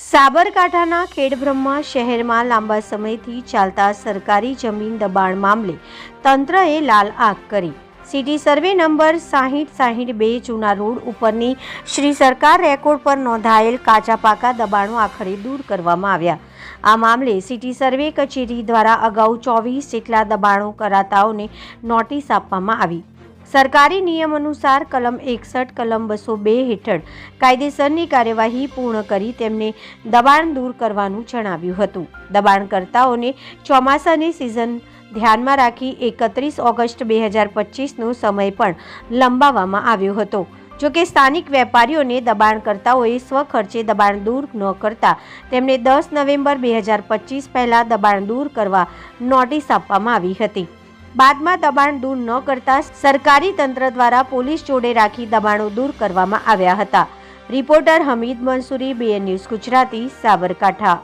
સાબરકાંઠાના ખેડબ્રહ્મા શહેરમાં લાંબા સમયથી ચાલતા સરકારી જમીન દબાણ મામલે તંત્રએ લાલ આંખ કરી. સિટી સર્વે નંબર સાહીઠ સાહીઠ બે જૂના રોડ ઉપરની શ્રી સરકાર રેકોર્ડ પર નોંધાયેલ કાચા પાકા દબાણો આખરે દૂર કરવામાં આવ્યા. આ મામલે સિટી સર્વે કચેરી દ્વારા અગાઉ ચોવીસ જેટલા દબાણો કરાતાઓને નોટિસ આપવામાં આવી. સરકારી નિયમ અનુસાર કલમ એકસઠ, કલમ બસો બે હેઠળ કાયદેસરની કાર્યવાહી પૂર્ણ કરી તેમને દબાણ દૂર કરવાનું જણાવ્યું હતું. દબાણકર્તાઓને ચોમાસાની સિઝન ધ્યાનમાં રાખી એકત્રીસ ઓગસ્ટ બે હજાર પચીસનો સમય પણ લંબાવવામાં આવ્યો હતો. જો કે સ્થાનિક વેપારીઓને દબાણકર્તાઓએ સ્વખર્ચે દબાણ દૂર ન કરતા તેમને દસ નવેમ્બર બે હજાર પચીસ પહેલાં દબાણ દૂર કરવા નોટિસ આપવામાં આવી હતી. બાદમાં દબાણ દૂર ન કરતા સરકારી તંત્ર દ્વારા પોલીસ જોડે રાખી દબાણો દૂર કરવામાં આવ્યા હતા. Reporter Hameed Mansuri BN news Gujarati, Sabarkantha.